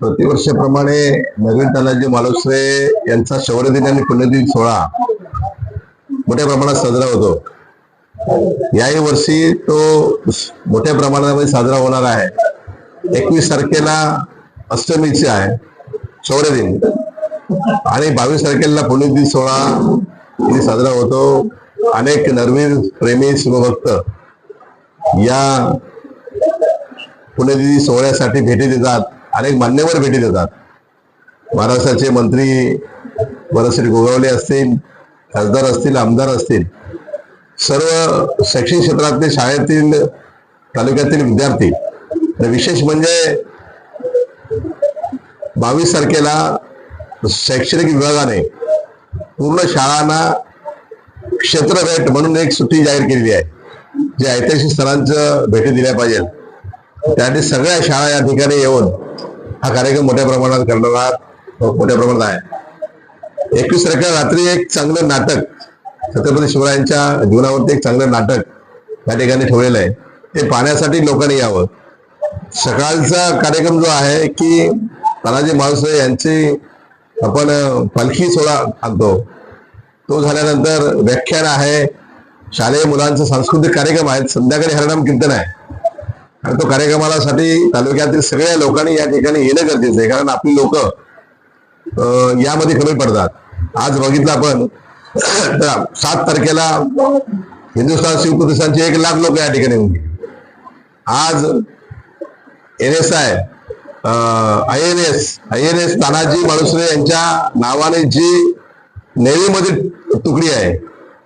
प्रतिवर्षाप्रमाणे नवीन तानाजी मालुसरे यांचा शौर्यदिन आणि पुण्यदिन सोहळा मोठ्या प्रमाणात साजरा होतो. याही वर्षी तो मोठ्या प्रमाणामध्ये साजरा होणार आहे. एकवीस तारखेला अष्टमीचे आहे शौर्यदिन आणि बावीस तारखेला पुण्यदिन सोहळा साजरा होतो. अनेक नरवीर प्रेमी शिवभक्त या पुण्यतिथी सोहळ्यासाठी भेटी देतात. अनेक मान्यवर भेटी देतात. महाराष्ट्राचे मंत्री वरश्री गोगावले असतील खासदार असतील आमदार असतील सर्व शैक्षणिक क्षेत्रातले शाळेतील तालुक्यातील विद्यार्थी. विशेष म्हणजे बावीस तारखेला शैक्षणिक विभागाने पूर्ण शाळांना क्षेत्र भेट म्हणून एक सुट्टी जाहीर केलेली आहे. जे ऐतिहासिक स्थळांचं भेटी दिल्या पाहिजे त्यासाठी सगळ्या शाळा या ठिकाणी येऊन हा कार्यक्रम मोठ्या प्रमाणात करणार हो, मोठ्या प्रमाणात आहे. एकवीस तारखेला रात्री एक चांगलं नाटक छत्रपती शिवरायांच्या जीवनावरती एक चांगलं नाटक या ठिकाणी ठेवलेलं आहे. ते पाहण्यासाठी लोकांनी यावं. सकाळचा कार्यक्रम जो आहे की तानाजी माळुसरे यांची आपण पालखी सोहळा आणतो. तो झाल्यानंतर व्याख्यान आहे. शालेय मुलांचा सांस्कृतिक कार्यक्रम आहे संध्याकाळी हरिनाम कीर्तन आहे. आणि तो कार्यक्रमाला साठी तालुक्यातील सगळ्या लोकांनी या ठिकाणी येणं गरजेचं आहे. कारण आपली लोक यामध्ये कमी पडतात. आज बघितलं आपण सात तारखेला हिंदुस्थान शिव प्रतिष्ठानचे एक लाख लोक या ठिकाणी होते आज N S I I N S I N S Tanaji Malusare यांच्या नावाने जी नेव्हीमध्ये तुकडी आहे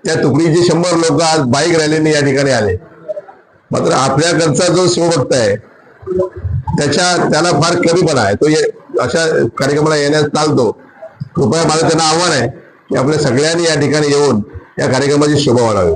त्या तुकडीची शंभर लोक आज बाईक रॅलीने या ठिकाणी आले. मात्र आपल्याकडचा जो शिवभक्त आहे त्याच्या त्याला फार कमीपणा आहे. तो अशा कार्यक्रमाला येण्यास चालतो. कृपया माझं त्यांना आव्हान आहे की आपल्या सगळ्यांनी या ठिकाणी येऊन या कार्यक्रमाची शोभा वाढावी.